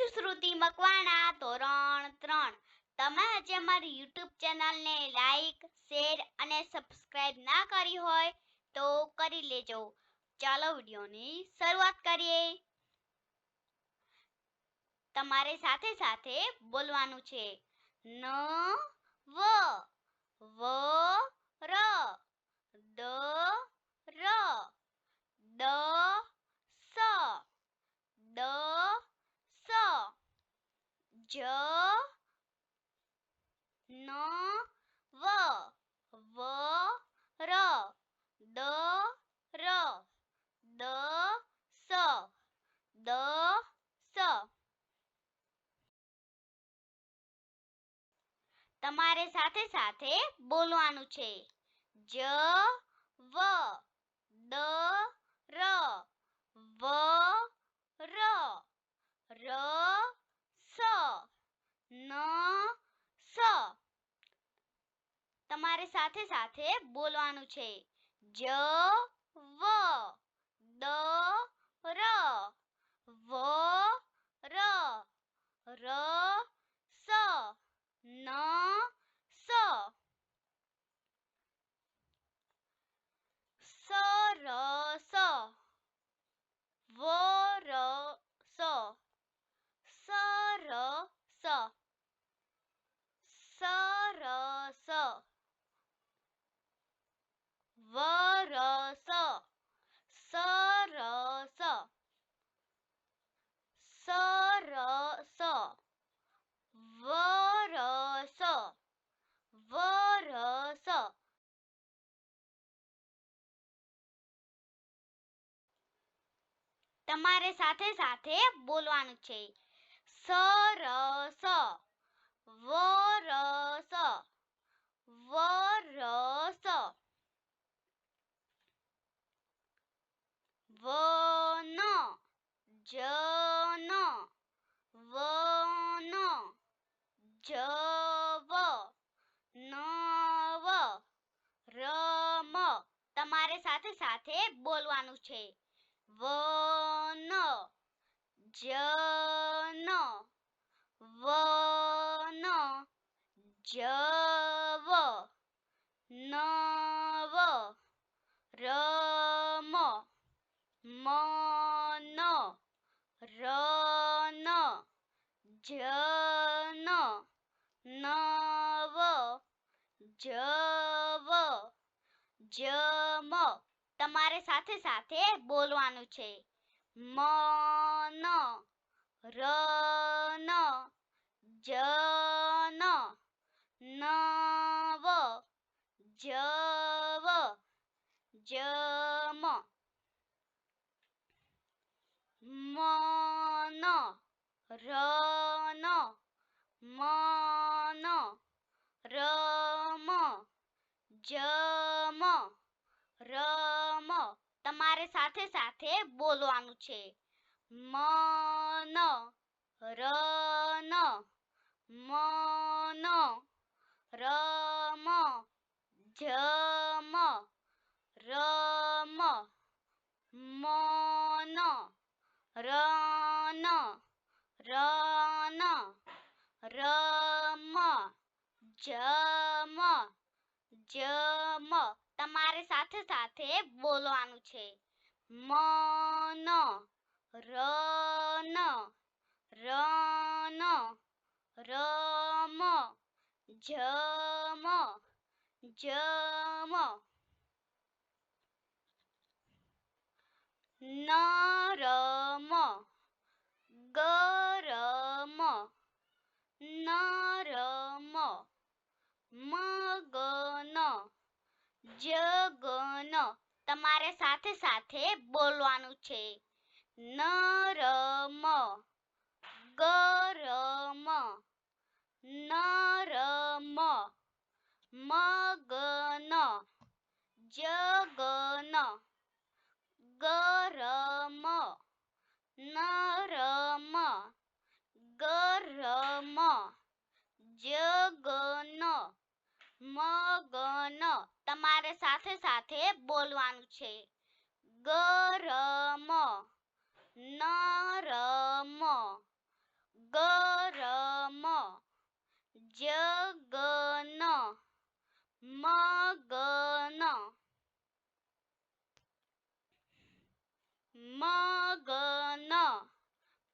છું શ્રુતિ મકવાણા ધોરણ ત્રણ. તમે હજી અમારી યુટ્યુબ ચેનલને લાઈક શેર અને સબસ્ક્રાઇબ ના કરી હોય તો કરી લેજો. ચાલો વિડીયોની શરૂઆત કરીએ. તમારે સાથે સાથે બોલવાનું છે. ન, વ વ, ર, દ ર, દ, સ દ સ જ ન વ વ, ર, દ ર, દ, સ દ, સ. તમારે સાથે સાથે બોલવાનું છે જ, વ દ ર વ ર ર સ ન સ તમારે સાથે સાથે બોલવાનું છે. જ વ દ ર વ ર ર સ ન સ સરસ વરસ સરસ સરસ વરસ સરસ સરસ વરસ વરસ તમારે સાથે સાથે બોલવાનું છે. સરસ વરસ વરસ વન જન વન જવ નવ રમ તમારે સાથે સાથે બોલવાનું છે. વન જન વન જવ નવ રમ મન રન જન નવ જવ જમ તમારે સાથે સાથે બોલવાનું છે. મ ન ર ન જ ન ન વ જ વ જમ. ન ર મ જ જમ, રમ. તમારે સાથે સાથે બોલવાનું છે. મન રન મન રમ જમ રમ મન રન રન રમ જમ જમ તમારે સાથે સાથે બોલવાનું છે. મન રન રન રમ જમ જમ. નરમ ગરમ નરમ મગન જગન તમારે સાથે સાથે બોલવાનું છે. નરમ, ગરમ, નરમ, મગન, જગન, ગરમ, નરમ, ગરમ, જગન, મગન તમારે સાથે સાથે બોલવાનું છે. ગરમ. નરમ. ગરમ. જગન. મગન. મગન.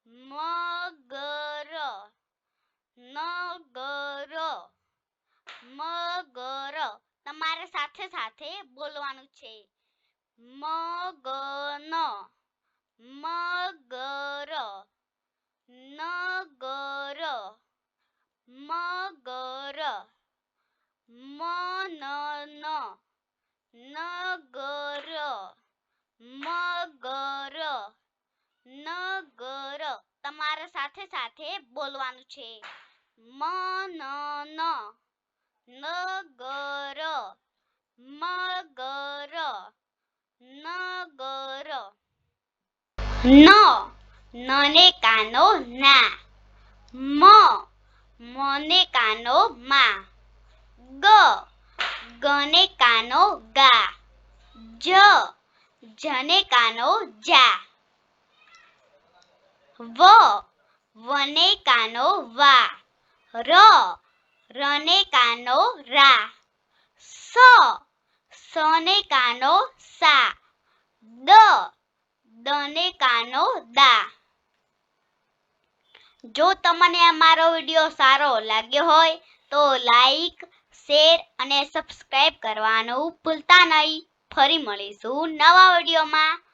મગર. નગર. મગર. તમારે સાથે સાથે બોલવાનું છે. મગન, મગર, નગર, મગર, મનન, નગર, મગર, નગર. તમારે સાથે સાથે બોલવાનું છે. મનન, નગર મગર, નગર. ન નને કાનો ના. મ, મને કાનો માં. ગ, ગને કાનો ગા. જ, જને કાનો જા. વ, વને કાનો વા. ર, રને કાનો રા. સ સને કાનો સા. દ, દને કાનો દા. જો તમને આ મારો વીડિયો સારો લાગ્યો હોય તો લાઈક, શેર અને સબસ્ક્રાઈબ કરવાનું ભૂલતા નહીં. ફરી મળીશું નવા વિડીયોમાં.